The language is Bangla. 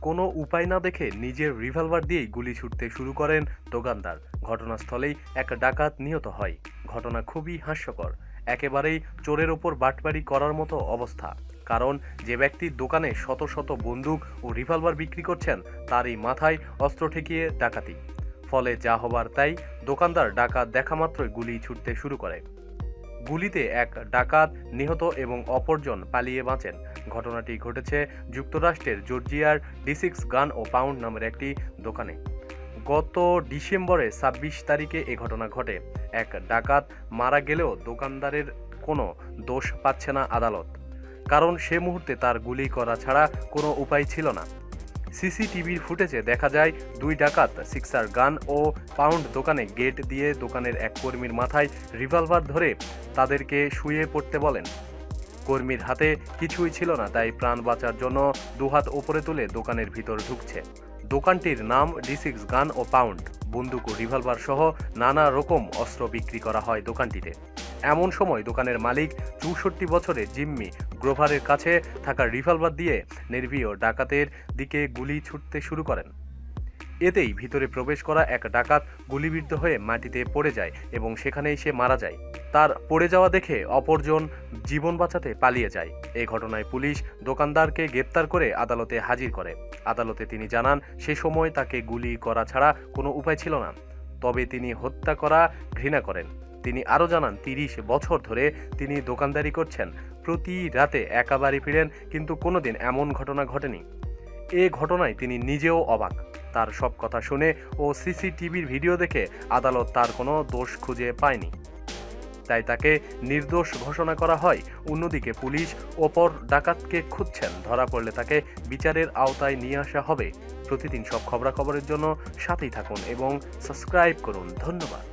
কোনো উপায় না দেখে নিজের রিভলভার দিয়েই গুলি ছুটতে শুরু করেন দোকানদার। ঘটনাস্থলেই এক ডাকাত নিহত হয়। ঘটনা খুবই হাস্যকর। একেবারেই চোরের ওপর বাটবাড়ি করার মতো অবস্থা। কারণ যে ব্যক্তি দোকানে শত শত বন্দুক ও রিভলভার বিক্রি করছেন, তারই মাথায় অস্ত্র ঠেকিয়ে ডাকাতি। ফলে যা হবার তাই দোকানদার ডাকাত দেখা মাত্রই গুলি ছুটতে শুরু করে। গুলিতে এক ডাকাত নিহত এবং অপরজন পালিয়ে বাঁচেন। ঘটনাটি ঘটেছে যুক্তরাষ্ট্রের জর্জিয়ার ডিসিক্স গান ও পাউন্ড নামের একটি দোকানে। গত ডিসেম্বরে ছাব্বিশ তারিখে এ ঘটনা ঘটে। এক ডাকাত মারা গেলেও দোকানদারের কোনো দোষ পাচ্ছে না আদালত। কারণ সে মুহূর্তে তার গুলি করা ছাড়া কোনো উপায় ছিল না। সিসিটিভির ফুটেজে দেখা যায়, দুই ডাকাত সিক্সার গান ও পাউন্ড দোকানে গেট দিয়ে দোকানের এক কর্মীর মাথায় রিভলভার ধরে তাদেরকে শুয়ে পড়তে বলেন। কর্মীর হাতে কিছুই ছিল না, তাই প্রাণ বাঁচার জন্য দুহাত ওপরে তুলে দোকানের ভিতর ঢুকছে। দোকানটির নাম ডিসিক্স গান ও পাউন্ড। বন্দুক ও রিভলভার সহ নানা রকম অস্ত্র বিক্রি করা হয় দোকানটিতে। এমন সময় দোকানের মালিক চৌষট্টি বছরের জিম্মি গ্রোভারের কাছে থাকা রিভলভার দিয়ে নির্ভীয় ডাকাতের দিকে গুলি ছুটতে শুরু করেন। এতেই ভিতরে প্রবেশ করা এক ডাকাত গুলিবিদ্ধ হয়ে মাটিতে পড়ে যায় এবং সেখানেই সে মারা যায়। তার পড়ে যাওয়া দেখে অপরজন জীবন বাঁচাতে পালিয়ে যায়। এই ঘটনায় পুলিশ দোকানদারকে গ্রেপ্তার করে আদালতে হাজির করে। আদালতে তিনি জানান, সে সময় তাকে গুলি করা ছাড়া কোনো উপায় ছিল না। তবে তিনি হত্যা করা, ঘৃণা করেন। তিনি আরও জানান, তিরিশ বছর ধরে তিনি দোকানদারি করছেন। প্রতি রাতে একা বাড়ি ফিরেন, কিন্তু কোনোদিন এমন ঘটনা ঘটেনি। এ ঘটনায় তিনি নিজেও অবাক। তার সব কথা শুনে ও সিসিটিভির ভিডিও দেখে আদালত তার কোনো দোষ খুঁজে পায়নি। তাই তাকে নির্দোষ ঘোষণা করা হয়। অন্যদিকে পুলিশ ওপর ডাকাতকে খুঁজছেন। ধরা পড়লে তাকে বিচারের আওতায় নিয়ে আসা হবে। প্রতিদিন সব খবরাখবরের জন্য সাথেই থাকুন এবং সাবস্ক্রাইব করুন। ধন্যবাদ।